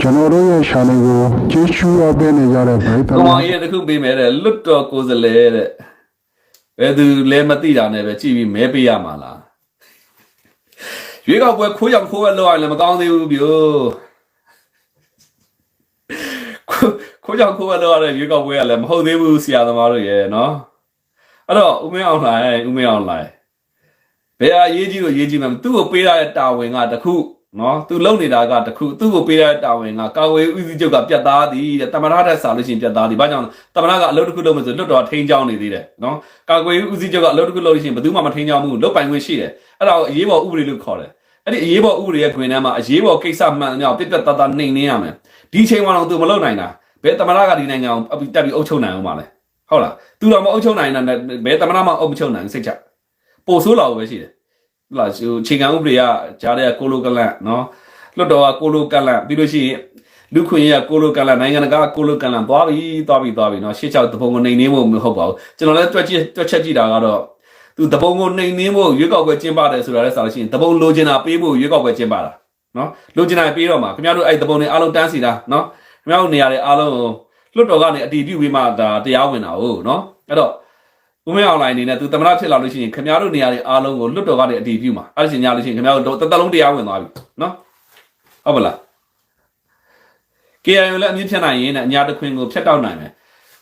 ကျွန်တော်တို့ရဲ့ channel ကိုကြည့်ရှုရပေးနေကြတဲ့ပရိသတ်ကောင်များမကြီးတခုပေးမယ်တဲ့လွတ်တော်ကိုယ်စလဲတဲ့ဘယ်သူလဲမသိတာနဲ့ပဲကြည့်ပြီးမဲပေးရမှာလားရွေးကောက်ပွဲခိုးရောက်ခိုးရလောက်ရင်လည်းမကောင်းသေးဘူးပြိုခိုးခိုးရောက်ခိုးရလောက်ရတဲ့ရွေးကောက်ပွဲကလည်းမဟုတ်သေးဘူးဆရာသမားတို့ရဲ့နော်အဲ့တော့ဦးမင်းအောင်လှိုင်ဦးမင်းအောင်လှိုင်ဘယ်အရေးကြီးလို့ရေးကြီးမှမသူ့ကိုပေးရတဲ့တာဝန်ကတခု နော်သူလုံနေတာကတခုသူ့ကိုပေးရတဲ့တာဝန်ကကာဝေးဦးစီးချုပ်ကပြတ်သားသည်တဲ့တမရတဲ့စာလို့ရှိရင်ပြတ်သားသည်ဘာကြောင့်လဲတမရကအလုပ်တစ်ခုလုပ်မယ်ဆိုလွတ်တော်ထိန်းချောင်းနေသေးတယ်နော်ကာကွယ်ရေးဦးစီးချုပ်ကအလုပ်တစ်ခုလုပ်လို့ရှိရင်ဘယ်သူမှမထိန်းချောင်းဘူးလုပ်ပိုင်ခွင့်ရှိတယ်အဲ့ဒါကိုအရေးပေါ်ဥပဒေလို့ခေါ်တယ်အဲ့ဒီအရေးပေါ်ဥပဒေရဲ့တွင်ထဲမှာအရေးပေါ်ကိစ္စမှန်တယ်ပြတ်ပြတ်သားသားနှိမ်နှင်းရမယ်ဒီချိန်မှတော့သူမလုပ်နိုင်တာဘယ်တမရကဒီနိုင်ငံကိုအပြီးတက်ပြီးအုပ်ချုပ်နိုင်အောင်ပါလဲဟုတ်လားသူတော့မအုပ်ချုပ်နိုင်တာနဲ့ဘယ်တမရမှအုပ်မချုပ်နိုင်ဘူးစိတ်ချပို့ဆိုးလာဖို့ပဲရှိတယ်ဟုတ် လားဟိုချိန်ခံဥပဒေကကြားတဲ့ကိုလိုကလန့်နော်လွတ်တော်ကကိုလိုကလန့်ပြီးလို့ရှိရင်လူခွင့်ရကိုလိုကလန့်နိုင်ငံတကာကိုလိုကလန့်သွားပြီသွားပြီသွားပြီနော်ရှေ့ချောက်တပုံကိုနှိမ်နှင်းဖို့မဟုတ်ပါဘူးကျွန်တော်လည်းတွက်ကြည့်တွက်ချက်ကြည့်တာကတော့သူတပုံကိုနှိမ်နှင်းဖို့ရွေးကောက်ပွဲကျင်းပတယ်ဆိုတာလည်းဆိုလို့ရှိရင်တပုံလိုချင်တာပေးဖို့ရွေးကောက်ပွဲကျင်းပတာနော်လိုချင်တာပေးတော့မှာခင်ဗျားတို့အဲ့တပုံတွေအားလုံးတန်းစီတာနော်ခင်ဗျားတို့နေရာတွေအားလုံးလွတ်တော်ကနေအတီးပြုပြီးမှဒါတရားဝင်တာဟုတ်နော်အဲ့တော့ ဦးမင်းအောင်လိုင်းအနေနဲ့သူသမရဖြစ်လာလို့ရှိရင်ခင်ဗျားတို့နေရာတွေအားလုံးကိုလွတ်တော်ကနေအတည်ပြုမှာအဲ့ဒါရှင်ညာလို့ရှိရင်ခင်ဗျားတို့တသက်လုံးတရားဝင်သွားပြီနော်ဟုတ်ပါလား KIA လည်းအမြင့်ဖြတ်နိုင်ရင်အညာတခွင်ကိုဖြတ်တောက်နိုင်မယ်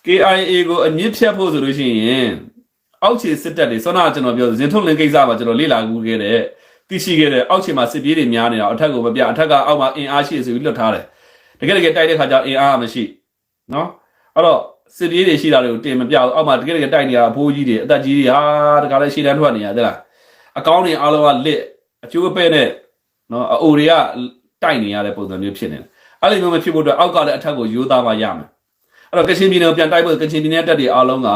KIA ကိုအမြင့်ဖြတ်ဖို့ဆိုလို့ရှိရင်အောက်ခြေစစ်တပ်တွေစောနာကျွန်တော်ပြောဇင်ထုံလင်းကိစ္စပါကျွန်တော်လေ့လာကူးခဲ့တယ်သိရှိခဲ့တယ်အောက်ခြေမှာစစ်ပြေးတွေများနေတာအထက်ကိုမပြအထက်ကအောက်မှာအင်အားရှိဆိုပြီးလွတ်ထားတယ်တကယ်တကယ်တိုက်တဲ့ခါကျအင်အားမရှိနော်အဲ့တော့ စစ်ပြေးတွေရှိတာတွေကိုတင်မပြဘူးအောက်မှာတကယ်တကယ်တိုက်နေတာအဖိုးကြီးတွေအသက်ကြီးတွေဟာတခါလဲရှေ့တန်းထွက်နေရသလားအကောင်းတွေအားလုံးကလစ်အကျိုးပဲ့နဲ့နော်အအိုတွေကတိုက်နေရတဲ့ပုံစံမျိုးဖြစ်နေတယ်အဲ့လိုမျိုးမဖြစ်ဖို့အတွက်အောက်ကလည်းအထက်ကိုယူသားမှရမယ်အဲ့တော့ကချင်ပြည်နယ်ကိုပြန်တိုက်ဖို့ကချင်ပြည်နယ်တက်တွေအားလုံးက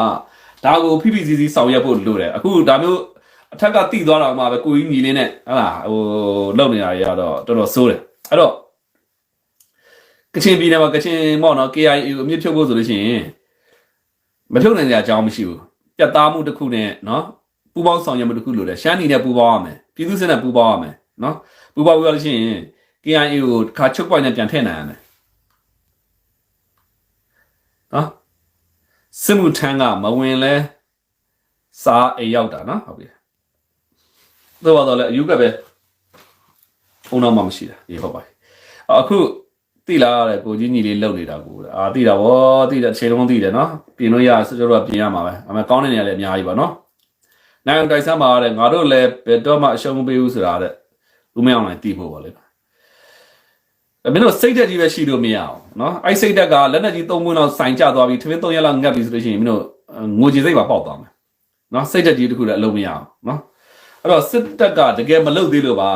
ဒါကိုဖိဖိစီစီဆောင်ရွက်ဖို့လိုတယ်အခုဒါမျိုးအထက်ကတိသွားတော့မှပဲကိုကြီးညီလေးနဲ့ဟလာဟိုလုံနေတာတွေကတော့တော်တော်ဆိုးတယ်အဲ့တော့ကချင်ပြည်နယ်မှာကချင်ပေါ့နော် KIA ကိုအမြင့်ဖြုတ်ဖို့ဆိုလို့ရှိရင် မဖြုတ်နိုင်တဲ့အကြောင်းမရှိဘူးပြတ်သားမှုတစ်ခုနဲ့နော်ပူပေါင်းဆောင်ရွက်မှုတစ်ခုလိုတယ်ရှမ်းနီနဲ့ပူပေါင်းရမယ်ပြည်သူစစ်နဲ့ပူပေါင်းရမယ်နော်ပူပေါင်းပြီးလို့ရှိရင် KIA ကိုခါချုပ်ပွိုင်းနဲ့ပြန်ထည့်နိုင်ရမယ်နော်စစ်မှုထမ်းကမဝင်လဲစားအိမ်ရောက်တာနော်ဟုတ်ပြီသို့ပါတော့လေအယူကပဲဖုန်းတော့မှမရှိတာဒီဟုတ်ပါပြီအခု သိလားတဲ့ကိုကြီးညီလေးလုံနေတာကိုအာသိတာဗောသိတာအချိန်လုံးသိတယ်နော်ပြင်လို့ရစကြတော့ပြင်ရမှာပဲအမေကောင်းတဲ့နေရာလည်းအများကြီးပါနော်နိုင်တိုင်ဆမ်းပါတဲ့ငါတို့လည်းဘယ်တော့မှအရှုံးမပေးဘူးဆိုတာတဲ့လူမအောင်လည်းသိဖို့ပါလေမင်းတို့စိတ်တက်ကြီးပဲရှိလို့မရအောင်နော်အဲ့စိတ်တက်ကလက်နဲ့ကြီးသုံးခွန်းလောက်ဆိုင်ကျသွားပြီးထမင်းသုံးရက်လောက်ငတ်ပြီးဆိုလို့ရှိရင်မင်းတို့ငိုကြည်စိတ်ပါပေါက်သွားမယ်နော်စိတ်တက်ကြီးတခုလည်းအလုံးမရအောင်နော်အဲ့တော့စစ်တက်ကတကယ်မလုပ်သေးလို့ပါ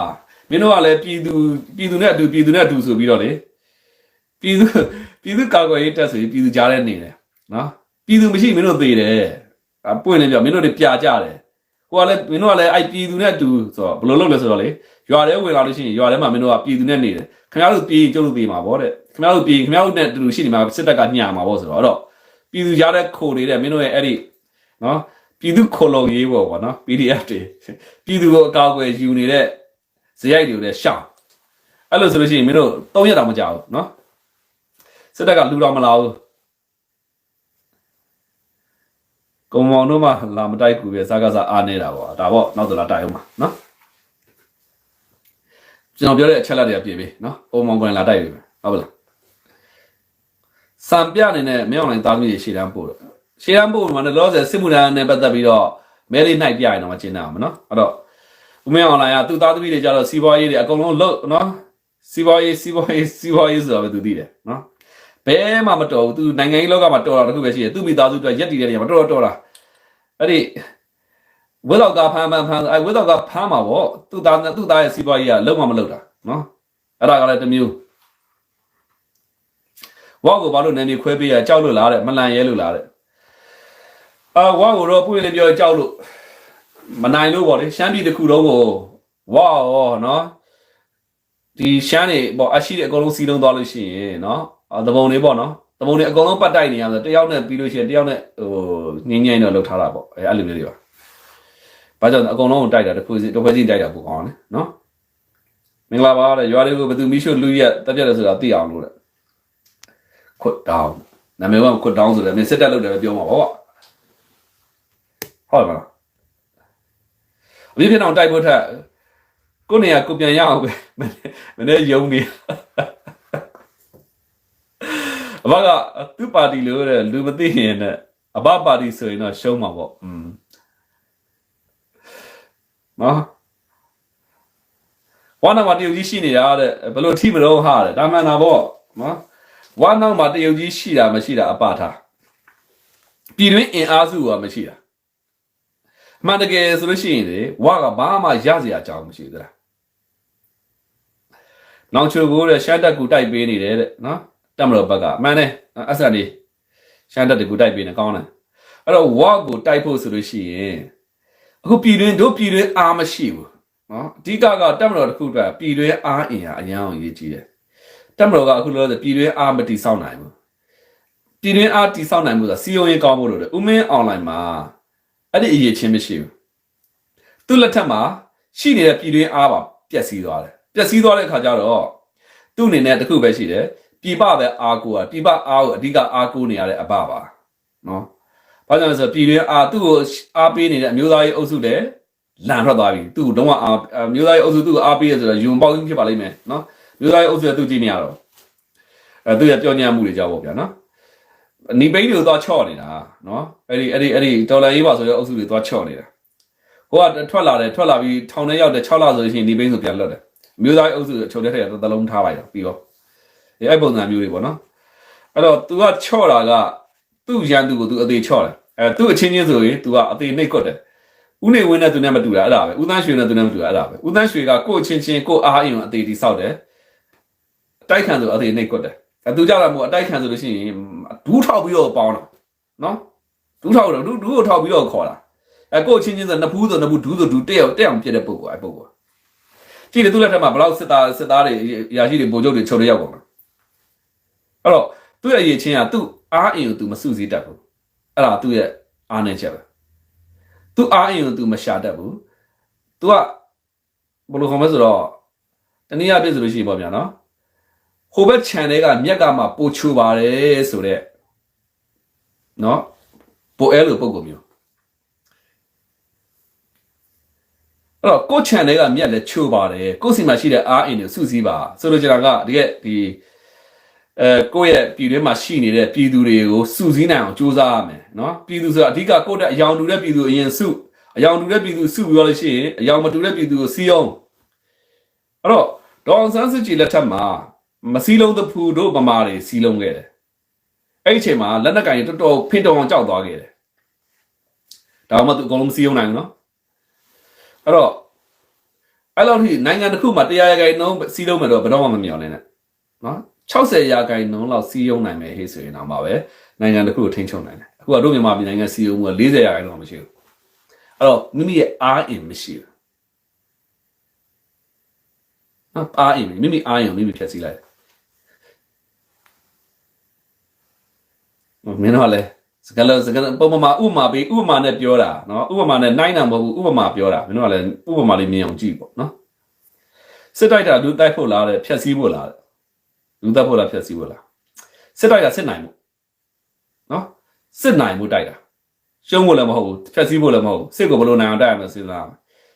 မင်းတို့ကလည်းပြည်သူပြည်သူနဲ့အတူပြည်သူနဲ့အတူဆိုပြီးတော့လေ ပြည်သူပြည်သူကာကွယ်ရေးတပ်ဆိုရင်ပြည်သူကြားထဲနေတယ်နော်ပြည်သူမရှိမင်းတို့သေတယ်အပွင့်နေပြမင်းတို့တွေပြကြတယ်ကိုကလည်းမင်းတို့ကလည်းအဲ့ပြည်သူနဲ့တူဆိုတော့ဘယ်လိုလုပ်လဲဆိုတော့လေရွာထဲဝင်လာလို့ရှိရင်ရွာထဲမှာမင်းတို့ကပြည်သူနဲ့နေတယ်ခင်ဗျားတို့ပြည်ရင်ကျုပ်တို့သေမှာပေါ့တဲ့ခင်ဗျားတို့ပြည်ခင်ဗျားတို့နဲ့တူရှိနေမှာစစ်တပ်ကညှာမှာပေါ့ဆိုတော့အဲ့တော့ပြည်သူကြားထဲခိုနေတဲ့မင်းတို့ရဲ့အဲ့ဒီနော်ပြည်သူခိုလုံရေးပေါ့ဗောနော် PDF တွေပြည်သူကိုအကောက်ွယ်ယူနေတဲ့ဇယိုက်တွေလည်းရှောင်အဲ့လိုဆိုလို့ရှိရင်မင်းတို့၃ရက်တောင်မကြဘူးနော် စစ်တပ်ကလူတော်မလာဘူးကုံမောင်တို့မှလာမတိုက်ကူပဲစားကစားအားနေတာဗောဒါဗောနောက်တော့လာတိုက်အောင်ပါနော်ကျွန်တော်ပြောတဲ့အချက်လက်တွေကပြင်ပြီနော်ပုံမောင်ကွန်လာတိုက်ပြီဟုတ်ပါလားစံပြအနေနဲ့မင်းအောင်လိုင်းသားသမီးတွေရှေ့တန်းပို့တော့ရှေ့တန်းပို့မှာလည်းလောဆယ်စစ်မှုထမ်းနဲ့ပတ်သက်ပြီးတော့မဲလေးနှိုက်ပြရင်တော့မကျင်းအောင်မနော်အဲ့တော့ဦးမင်းအောင်လိုင်းကသူ့သားသမီးတွေကြတော့စီးပွားရေးတွေအကုန်လုံးလုပ်နော်စီးပွားရေးစီးပွားရေးစီးပွားရေးဆိုတော့ပဲသူသိတယ်နော် ဘယ်မှမတော်ဘူးသူနိုင်ငံရေးလောကမှာတော်တာတခုပဲရှိတယ်သူ့မိသားစုတွေရက်တည်တဲ့နေရာမှာတော်တော်တော်တာအဲ့ဒီဝိတော့ကဖမ်းဖမ်းဖမ်းအဲဝိတော့ကဖမ်းမှာဗောသူ့သားသူ့သားရဲ့စီးပွားရေးကလုံးဝမလုပ်တာနော်အဲ့ဒါကလည်းတစ်မျိုးဝါကိုဘာလို့နာမည်ခွဲပေးရကြောက်လို့လားတဲ့မလန်ရဲလို့လားတဲ့အာဝါကိုတော့ပွင့်လေးပြောကြောက်လို့မနိုင်လို့ဗောလေရှမ်းပြည်တစ်ခုလုံးကိုဝါရောနော်ဒီရှမ်းတွေဗောအရှိတဲ့အကုန်လုံးစီးလုံးသွားလို့ရှိရင်နော် အာတပုံတွေဗောနော်တပုံတွေအကုန်လုံးပတ်တိုက်နေရဆိုတယောက်နဲ့ပြီးလို့ရှိရင်တယောက်နဲ့ဟိုငင်းငိမ့်တော့လှုပ်ထားတာဗောအဲအဲ့လိုမျိုးတွေပါဘာကြောင့်လဲအကုန်လုံးကိုတိုက်တာတစ်ခုစီတစ်ခွဲစီတိုက်တာပိုကောင်းတယ်နော်မင်္ဂလာပါတဲ့ရွာတွေကိုဘယ်သူမိရှုလူရက်တက်ပြတ်တယ်ဆိုတာသိအောင်လို့တဲ့ခွတ်တောင်းနာမည်ကခွတ်တောင်းဆိုတယ်မင်းစစ်တက်လုပ်တယ်ပဲပြောမှာပေါ့ဟုတ်ပါလားအပြည့်ပြအောင်တိုက်ဖို့ထက်ကိုနေရကိုပြန်ရအောင်ပဲမင်းမင်းယုံနေ အဘကသူ့ပါတီလို့တဲ့လူမသိရင်နဲ့အဘပါတီဆိုရင်တော့ရှုံးမှာပေါ့อืมနော်ဝါနာမှာတရုတ်ကြီးရှိနေတာတဲ့ဘယ်လိုထိမလို့ဟာတဲ့ဒါမှန်တာပေါ့နော်ဝါနာမှာတရုတ်ကြီးရှိတာမရှိတာအပထားပြည်တွင်းအင်အားစုကမရှိတာအမှန်တကယ်ဆိုလို့ရှိရင်လေဝါကဘာမှရစရာအကြောင်းမရှိဘူးလားနောင်ချိုကိုတဲ့ရှမ်းတက်ကူတိုက်ပေးနေတယ်တဲ့နော် တက်မလို့ဘက်ကအမှန်နဲ့အဆက်နေရှမ်းတက်တူတိုက်ပေးနေကောင်းတယ်အဲ့တော့ဝါကိုတိုက်ဖို့ဆိုလို့ရှိရင်အခုပြည်တွင်းတို့ပြည်တွင်းအားမရှိဘူးနော်အဓိကကတက်မတော်တစ်ခုအတွက်ပြည်တွင်းအားအင်အားအရန်အောင်ရေးကြည့်တယ်တက်မတော်ကအခုလောလောဆယ်ပြည်တွင်းအားမတိဆောက်နိုင်ဘူးပြည်တွင်းအားတိဆောက်နိုင်မှုဆိုတာစီယုံရင်ကောင်းဖို့လို့တယ်ဥမင်းအွန်လိုင်းမှာအဲ့ဒီအရေးချင်းမရှိဘူးသူ့လက်ထက်မှာရှိနေတဲ့ပြည်တွင်းအားပါပျက်စီးသွားတယ်ပျက်စီးသွားတဲ့အခါကျတော့သူ့အနေနဲ့တစ်ခုပဲရှိတယ် ပြည်ပပဲအားကိုอ่ะပြည်ပအားကိုအဓိကအားကိုနေရတဲ့အပပါနော်ဘာကြောင့်လဲဆိုတော့ပြည်တွင်းအားသူ့ကိုအားပေးနေတဲ့အမျိုးသားရေးအုပ်စုလည်းလန်ထွက်သွားပြီသူ့တော့အာမျိုးသားရေးအုပ်စုသူ့ကိုအားပေးရဆိုတော့ယုံပေါက်ကြီးဖြစ်ပါလိမ့်မယ်နော်မျိုးသားရေးအုပ်စုကသူ့ကြည့်နေရတော့အဲသူ့ရဲ့ပြောညံမှုတွေကြောက်ပေါ့ဗျာနော်နီပိန်းတွေကိုသွားချော့နေတာနော်အဲ့ဒီအဲ့ဒီအဲ့ဒီဒေါ်လာရေးပါဆိုတဲ့အုပ်စုတွေသွားချော့နေတာဟိုကထွက်လာတယ်ထွက်လာပြီးထောင်ထဲရောက်တယ်6လဆိုလို့ရှိရင်နီပိန်းဆိုပြန်လွတ်တယ်မျိုးသားရေးအုပ်စုချုပ်တဲ့ထက်သလုံးထားလိုက်တော့ပြီးတော့ ဒီအဲ့ပုံစံမျိုးတွေပေါ့နော်အဲ့တော့ तू ကချော့တာကသူ့ရန်သူကို तू အသေးချော့တယ်အဲသူ့အချင်းချင်းဆိုရင် तू ကအသေးနှိပ်ကွက်တယ် ဦးနေဝင်းနဲ့သူနဲ့မတူတာအဲ့ဒါပဲဦးသန်းရွှေနဲ့သူနဲ့မတူတာအဲ့ဒါပဲဦးသန်းရွှေကကိုယ့်ချင်းချင်းကိုယ့်အားအင်ကိုအသေးတီဆောက်တယ်အတိုက်ခံဆိုအသေးနှိပ်ကွက်တယ်အဲသူကြောက်တာမို့အတိုက်ခံဆိုလို့ရှိရင်ဒူးထောက်ပြီးတော့ပေါင်းတာနော်ဒူးထောက်တော့ဒူးဒူးကိုထောက်ပြီးတော့ခေါ်တာအဲကိုယ့်ချင်းချင်းဆိုနဖူးဆိုနဖူးဒူးဆိုဒူးတက်အောင်တက်အောင်ပြည့်တဲ့ပုံကအဲပုံကကြည့်တယ်သူလက်ထက်မှာဘလောက်စစ်သားစစ်သားတွေအရာရှိတွေဗိုလ်ချုပ်တွေချုပ်တွေရောက်ကုန်တာ အဲ့တော့သူ့ရဲ့အရေးချင်းကသူ့အားအင်ကိုသူမစုစည်းတတ်ဘူးအဲ့ဒါသူ့ရဲ့အားနည်းချက်ပဲသူ့အားအင်ကိုသူမရှာတတ်ဘူးသူကဘယ်လိုခေါ်မလဲဆိုတော့တနည်းအားဖြင့်ဆိုလို့ရှိရင်ပေါ့ဗျာနော်ဟိုဘက် channel ကမြက်ကမှပို့ချိုးပါတယ်ဆိုတော့နော်ပိုအဲလိုပုံကုန်မျိုးအဲ့တော့ကို channel ကမြက်လည်းချိုးပါတယ်ကိုစီမှာရှိတဲ့အားအင်တွေစုစည်းပါဆိုလိုချင်တာကတကယ်ဒီ အဲကိုယ့်ရဲ့ပြည်တွင်းမှာရှိနေတဲ့ပြည်သူတွေကိုစုစည်းနိုင်အောင်ကြိုးစားရမယ်နော်ပြည်သူဆိုတာအဓိကကိုယ့်တဲ့အယောင်တူတဲ့ပြည်သူအရင်စုအယောင်တူတဲ့ပြည်သူစုပြီးတော့လို့ရှိရင်အယောင်မတူတဲ့ပြည်သူကိုစီးအောင်အဲ့တော့ဒေါအောင်ဆန်းစုကြည်လက်ထက်မှာမစည်းလုံးသဖူတို့ဗမာတွေစီးလုံးခဲ့တယ်အဲ့ဒီအချိန်မှာလက်နက်ကင်တော်တော်ဖင်တော်အောင်ကြောက်သွားခဲ့တယ်ဒါမှမဟုတ်အကုန်လုံးမစည်းရုံနိုင်ဘူးနော်အဲ့တော့အဲ့လိုထိနိုင်ငံတစ်ခုမှာတရားရဂိုင်နှုန်းစီးလုံးမယ်တော့ဘယ်တော့မှမမြော်လင်းနဲ့နော် 60ရာခိုင်နှုန်းလောက်စီးရုံနိုင်မယ်ဟေ့ဆိုရင်တော့မှာပဲနိုင်ငံတစ်ခုကိုထိန်းချုပ်နိုင်တယ်အခုကတို့မြန်မာပြည်နိုင်ငံစီးရုံမှုက40ရာခိုင်နှုန်းမရှိဘူးအဲ့တော့မိမိရဲ့အားအင်မရှိဘူးနော်အားအင်မိမိအားအင်ကိုမိမိဖြတ်စည်းလိုက်တယ်မင်းတို့ကလည်းစကလစကလပုံမှန်ဥပမာပေးဥပမာနဲ့ပြောတာနော်ဥပမာနဲ့နိုင်တာမဟုတ်ဘူးဥပမာပြောတာမင်းတို့ကလည်းဥပမာလေးမြင်အောင်ကြည့်ပေါ့နော်စစ်တိုက်တာလူတိုက်ဖို့လားတဲ့ဖြတ်စည်းဖို့လားတဲ့ လူသက်ဖို့လားဖြတ်စည်းဖို့လားစစ်တိုက်ကစစ်နိုင်မှုနော်စစ်နိုင်မှုတိုက်တာရှုံးဖို့လည်းမဟုတ်ဘူးဖြတ်စည်းဖို့လည်းမဟုတ်ဘူးစစ်ကိုဘယ်လိုနိုင်အောင်တိုက်ရမလဲစဉ်းစား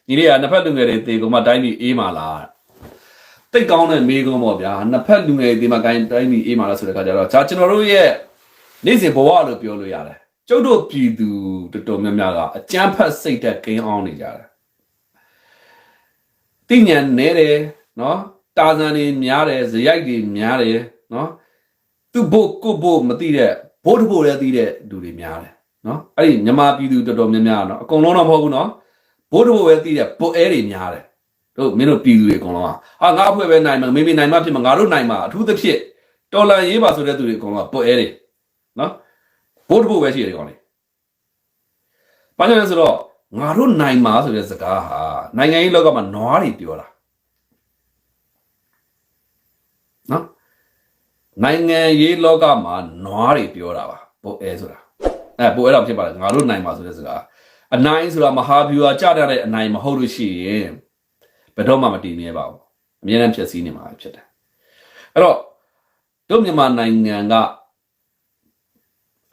ညီလေးကနှစ်ဖက်လူငယ်တွေတေကုန်မှတိုင်းပြည်အေးမာလားတိတ်ကောင်းတဲ့မေးခွန်းပေါ့ဗျာနှစ်ဖက်လူငယ်တွေဒီမှာတိုင်းတိုင်းပြည်အေးမာလားဆိုတဲ့ခါကျတော့ဒါကျွန်တော်တို့ရဲ့နေ့စဉ်ဘဝလို့ပြောလို့ရတယ်ကျုပ်တို့ပြည်သူတော်တော်များများကအကြမ်းဖက်စိတ်သက်ကိန်းအောင်နေကြတယ်တိညာနဲတယ်နော် တာဇန်တွေများတယ်ဇရိုက်တွေများတယ်နော်သူဘို့ကိုဘို့မသိတဲ့ဘို့တဘို့လည်းသိတဲ့လူတွေများတယ်နော်အဲ့ဒီမြမပြည်သူတော်တော်များများနော်အကုန်လုံးတော့မဟုတ်ဘူးနော်ဘို့တဘို့ပဲသိတဲ့ဘို့အဲတွေများတယ်တို့မင်းတို့ပြည်သူတွေအကုန်လုံးဟာငါအဖွဲ့ပဲနိုင်မှာမိမိနိုင်မှဖြစ်မှာငါတို့နိုင်မှာအထူးသဖြင့်တော်လန်ရေးပါဆိုတဲ့သူတွေအကုန်လုံးကဘို့အဲတွေနော်ဘို့တဘို့ပဲရှိတယ်ကောင်လေးဘာကြောင့်လဲဆိုတော့ငါတို့နိုင်မှာဆိုတဲ့စကားဟာနိုင်ငံရေးလောကမှာနွားတွေပြောတာ နော်နိုင်ငံရေးလောကမှာနွားတွေပြောတာပါပိုအဲဆိုတာအဲပိုအဲတော့ဖြစ်ပါတယ်ငါတို့နိုင်ပါဆိုတဲ့စကားအနိုင်ဆိုတာမဟာဗျူဟာကြတတ်တဲ့အနိုင်မဟုတ်လို့ရှိရင်ဘယ်တော့မှမတည်မြဲပါဘူးအများနဲ့ဖြစ်စည်းနေမှာပဲဖြစ်တယ်အဲ့တော့တို့မြန်မာနိုင်ငံက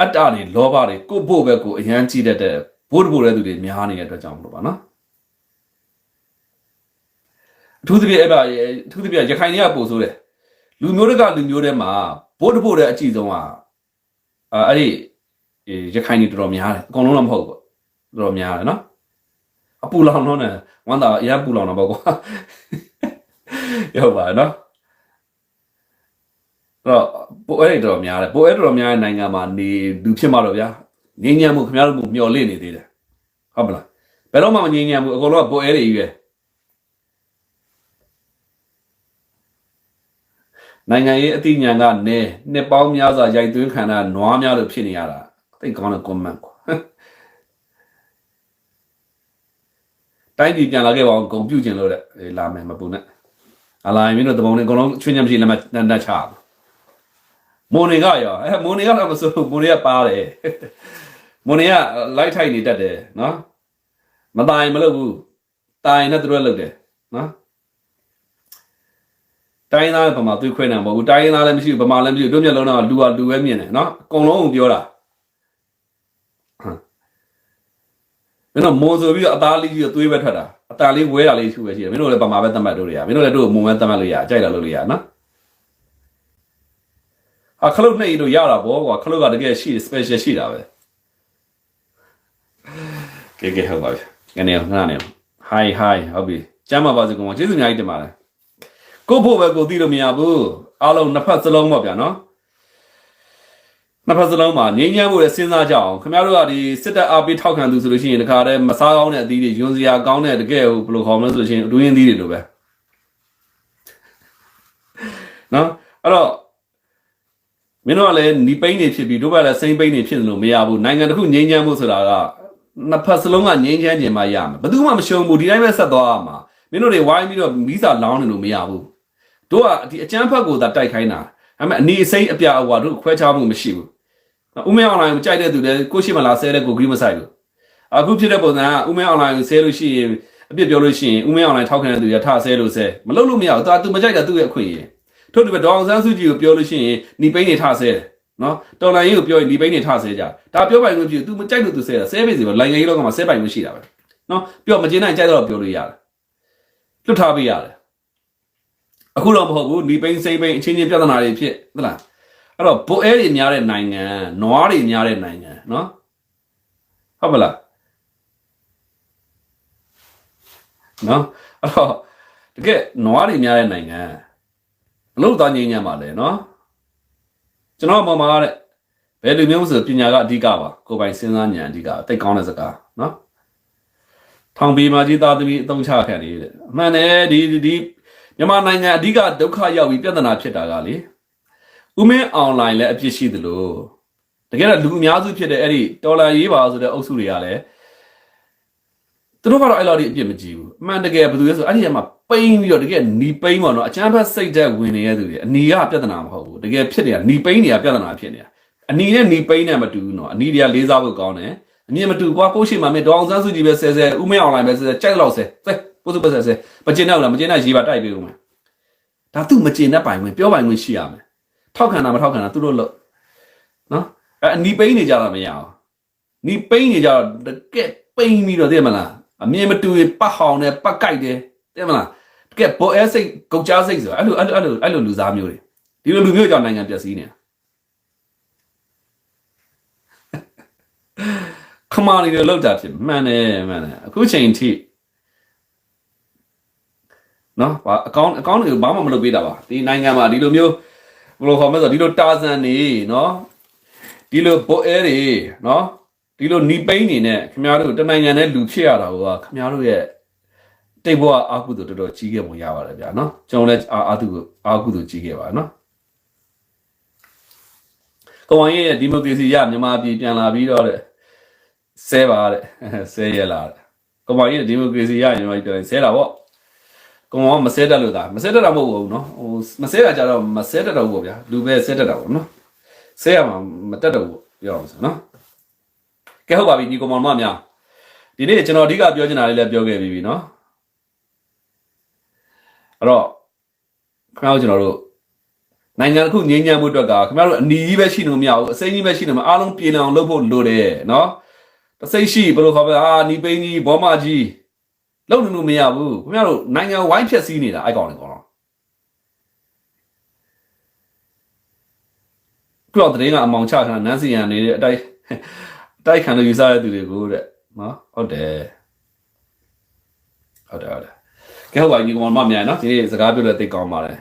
အတ္တတွေလောဘတွေကိုယ့်ဖို့ပဲကိုယ်အရန်ကြည့်တတ်တဲ့ဘိုးတဘိုးတဲ့သူတွေများနေတဲ့အတွက်ကြောင့်မလို့ပါနော်အထူးသဖြင့်အဲ့ဒါအထူးသဖြင့်ရခိုင်တွေကပို့ဆိုတယ် လူမျိုးတွေကလူမျိုးတွေမှာဘိုးတဘိုးတဲ့အကြည့်ဆုံးကအာအဲ့ဒီရခိုင်တွေတော်တော်များတယ်အကုန်လုံးတော့မဟုတ်ဘူးတော်တော်များတယ်နော်အပူလောင်တော့နဲ့ဝမ်းသာအရန်ပူလောင်တော့ပေါ့ကွာရောက်ပါနော်တော့ပိုအဲ့တော်များတယ်ပိုအဲ့တော်များတဲ့နိုင်ငံမှာနေလူဖြစ်မှာတော့ဗျာငင်းညံမှုခင်ဗျားတို့ကမျော်လင့်နေသေးတယ်ဟုတ်ပလားဘယ်တော့မှမငင်းညံမှုအကုန်လုံးကပိုအဲ့တွေကြီးပဲ နိုင်ငံရေးအသိဉာဏ်ကနေနှစ်ပေါင်းများစွာရိုက်သွင်းခံတာနွားများလို့ဖြစ်နေရတာသိကောင်းတဲ့ comment ကွာတိုင်းပြည်ပြန်လာခဲ့ပါအောင်ဂုံပြုတ်ကျင်လို့တဲ့လာမယ်မပူနဲ့အလာမင်းတို့တပုံနဲ့အကုန်လုံးချွင်းညံမရှိလက်မတန်တချမိုနေကရောအဲမိုနေကတော့မဆိုမိုနေကပါတယ်မိုနေကလိုက်ထိုက်နေတတ်တယ်နော်မတိုင်မလုပ်ဘူးတိုင်နဲ့သူတို့လုပ်တယ်နော် တိုင်းသားဗမာသွေးခွဲနေမှာမဟုတ်ဘူးတိုင်းသားလည်းမရှိဘူးဗမာလည်းမရှိဘူးတို့မျက်လုံးတော့လူဟာလူပဲမြင်တယ်နော်အကုန်လုံးကိုပြောတာမင်းတို့မုံဆိုပြီးတော့အသားလေးကြီးကိုသွေးပဲထွက်တာအသားလေးဝဲတာလေးထူပဲရှိတယ်မင်းတို့လည်းဗမာပဲတတ်မှတ်လို့ရမင်းတို့လည်းတို့မုံပဲတတ်မှတ်လို့ရအကြိုက်လာလို့လို့ရနော်ဟာခလုတ်နှိပ်လို့ရတာဗောကွာခလုတ်ကတကယ်ရှိတယ် special ရှိတာပဲကဲကဲဟုတ်ပါပြီငနေငါနေ hi hi ဟုတ်ပြီကျမ်းပါပါစေကောင်ကျေးဇူးအများကြီးတင်ပါတယ် ကိုဖို့ပဲကိုသိလို့မရဘူးအားလုံးနှစ်ဖက်စလုံးပေါ့ဗျာနော်နှစ်ဖက်စလုံးမှာငြိမ်းချမ်းဖို့လည်းစဉ်းစားကြအောင်ခင်ဗျားတို့ကဒီစစ်တပ်အားပေးထောက်ခံသူဆိုလို့ရှိရင်တခါတည်းမစားကောင်းတဲ့အသီးတွေယွန်စရာကောင်းတဲ့တကယ်ဟိုဘယ်လိုခေါ်မလဲဆိုလို့ရှိရင်အတွင်းသီးတွေလိုပဲနော်အဲ့တော့မင်းတို့ကလည်းနီပိန်းနေဖြစ်ပြီးတို့ကလည်းစိမ့်ပိန်းနေဖြစ်တယ်လို့မရဘူးနိုင်ငံတစ်ခုငြိမ်းချမ်းဖို့ဆိုတာကနှစ်ဖက်စလုံးကငြိမ်းချမ်းခြင်းမှရမယ်ဘယ်သူမှမရှုံးဘူးဒီတိုင်းပဲဆက်သွားရမှာမင်းတို့တွေဝိုင်းပြီးတော့မီးစာလောင်းနေလို့မရဘူး တို့ကဒီအကျန်းဖက်ကိုသာတိုက်ခိုင်းတာဒါပေမဲ့အနေအစိမ့်အပြအဝါတို့ခွဲခြားမှုမရှိဘူးဦးမင်းအွန်လိုင်းကိုကြိုက်တဲ့သူလည်းကိုရှိမလားဆဲတဲ့ကိုဂရီးမဆိုင်ဘူးအခုဖြစ်တဲ့ပုံစံကဦးမင်းအွန်လိုင်းကိုဆဲလို့ရှိရင်အပြစ်ပြောလို့ရှိရင်ဦးမင်းအွန်လိုင်းထောက်ခံတဲ့သူရထဆဲလို့ဆဲမလုပ်လို့မရဘူးသူကသူမကြိုက်တာသူ့ရဲ့အခွင့်အရေးထို့တူပဲဒေါအောင်ဆန်းစုကြည်ကိုပြောလို့ရှိရင်ညီပိန်းနေထဆဲတယ်နော်တော်လိုင်းရေးကိုပြောရင်ညီပိန်းနေထဆဲကြဒါပြောပိုင်လို့ဖြစ်သူမကြိုက်လို့သူဆဲတာဆဲပေးစီပါလိုင်ငယ်ကြီးလောကမှာဆဲပိုင်လို့ရှိတာပဲနော်ပြောမကျင်းနိုင်ကြိုက်တော့ပြောလို့ရတယ်လွတ်ထားပေးရတယ် အခုတော့မဟုတ်ဘူးညီပိန်းစိမ့်ပိန်းအချင်းချင်းပြဿနာတွေဖြစ်ဟုတ်လားအဲ့တော့ဘိုအဲတွေများတဲ့နိုင်ငံနွားတွေများတဲ့နိုင်ငံနော်ဟုတ်မလားနော်အဲ့တော့တကယ်နွားတွေများတဲ့နိုင်ငံဘလို့သားငင်းညံပါလဲနော်ကျွန်တော်မမတဲ့ဘယ်လူမျိုးဆိုပညာကအဓိကပါကိုယ်ပိုင်စဉ်းစားဉာဏ်အဓိကတိတ်ကောင်းတဲ့စကားနော်ထောင်ပီမာကြီးသားသမီးအသုံးချခံနေတဲ့အမှန်တယ်ဒီဒီ မြန်မာနိုင်ငံအဓိကဒုက္ခရောက်ပြီးပြဿနာဖြစ်တာကလေဦးမင်းအွန်လိုင်းလည်းအပြစ်ရှိသလိုတကယ်တော့လူအများစုဖြစ်တဲ့အဲ့ဒီတော်လာရေးပါဆိုတဲ့အုပ်စုတွေကလည်းသူတို့ကတော့အဲ့လိုဒီအပြစ်မကြည့်ဘူးအမှန်တကယ်ဘယ်သူလဲဆိုအဲ့ဒီကမှပိန်းပြီးတော့တကယ်နီပိန်းပေါ့နော်အချမ်းဖက်စိတ်သက်ဝင်နေတဲ့သူတွေအနီကပြဿနာမဟုတ်ဘူးတကယ်ဖြစ်နေတာနီပိန်းတွေကပြဿနာဖြစ်နေတာအနီနဲ့နီပိန်းနဲ့မတူဘူးနော်အနီတွေကလေးစားဖို့ကောင်းတယ်အမြင်မတူကွာကိုရှိမှမင်းဒေါအောင်ဆန်းစုကြည်ပဲဆဲဆဲဦးမင်းအွန်လိုင်းပဲဆဲဆဲကြိုက်တော့ဆဲဆဲ ပို့စုပဲဆဲဆဲမကျင်တော့လားမကျင်တဲ့ရေးပါတိုက်ပေးဦးမယ်ဒါသူ့မကျင်တဲ့ပိုင်ဝင်ပြောပိုင်ဝင်ရှိရမယ်ထောက်ခံတာမထောက်ခံတာသူတို့လို့နော်အဲအနီပိန်းနေကြတာမရအောင်နီပိန်းနေကြတော့တကက်ပိန်းပြီးတော့သိရမလားအမြင်မတူရင်ပတ်ဟောင်းတယ်ပတ်ကြိုက်တယ်သိရမလားတကက်ဘောအဲစိတ်ကုတ်ကြားစိတ်ဆိုအဲ့လိုအဲ့လိုအဲ့လိုအဲ့လိုလူစားမျိုးတွေဒီလိုလူမျိုးကြောင့်နိုင်ငံပျက်စီးနေတာခမာနေတယ်လောက်တာဖြစ်မှန်တယ်မှန်တယ်အခုချိန်ထိ နော်ဘာအကောင့်အကောင့်တွေဘာမှမလုပ်ပေးတာပါဒီနိုင်ငံမှာဒီလိုမျိုးဘယ်လိုခေါ်မလဲဆိုတော့ဒီလိုတာဇန်နေနော်ဒီလိုဘိုအဲတွေနော်ဒီလိုနီပိန်းနေနဲ့ခင်ဗျားတို့တနိုင်ငံနဲ့လူဖြစ်ရတာကခင်ဗျားတို့ရဲ့တိတ်ဘဝအာကုသို့တော်တော်ကြီးခဲ့ပုံရပါတယ်ဗျာနော်ကျွန်တော်လည်းအာအာကုသို့အာကုသို့ကြီးခဲ့ပါနော်ကောင်ဝိုင်းရဲ့ဒီမိုကရေစီရမြန်မာပြည်ပြန်လာပြီးတော့တဲ့ဆဲပါတဲ့ဆဲရလာတဲ့ကောင်ဝိုင်းရဲ့ဒီမိုကရေစီရမြန်မာပြည်ပြန်ဆဲလာပေါ့ ကောင်ဝိုင်းမဆဲတတ်လို့ဒါမဆဲတတ်တာမဟုတ်ဘူးနော်ဟိုမဆဲတာကြတော့မဆဲတတ်တော့ဘူးဗျာလူပဲဆဲတတ်တာပေါ့နော်ဆဲရမှာမတတ်တော့ဘူးပြောအောင်ဆိုနော်ကဲဟုတ်ပါပြီဒီကောင်မောင်မများဒီနေ့ကျွန်တော်အဓိကပြောချင်တာလေးလည်းပြောခဲ့ပြီးပြီနော်အဲ့တော့ခင်ဗျားတို့ကျွန်တော်တို့နိုင်ငံတစ်ခုငြိမ်းချမ်းမှုအတွက်ကခင်ဗျားတို့အနီးကြီးပဲရှိနေလို့မရဘူးအစိမ်းကြီးပဲရှိနေမှာအားလုံးပြည်အောင်လုပ်ဖို့လိုတယ်နော်တစိမ့်ရှိဘယ်လိုခေါ်မလဲအာနီပိန်းကြီးဘောမကြီး လုပ်နေလို့မရဘူးခင်ဗျားတို့နိုင်ငံဝိုင်းဖြက်စီးနေတာအဲ့ကောင်တွေကောတော့ကြောက်တဲ့ကအမောင်ချခံနန်းစီရန်နေတဲ့အတိုက်အတိုက်ခံလို့ယူဆရတဲ့သူတွေကိုတဲ့နော်ဟုတ်တယ်ဟုတ်တယ်ဟုတ်တယ်ကဲဟုတ်ပါပြီဒီကောင်မမြိုင်နော်ဒီနေ့စကားပြောတဲ့တိတ်ကောင်းပါတယ်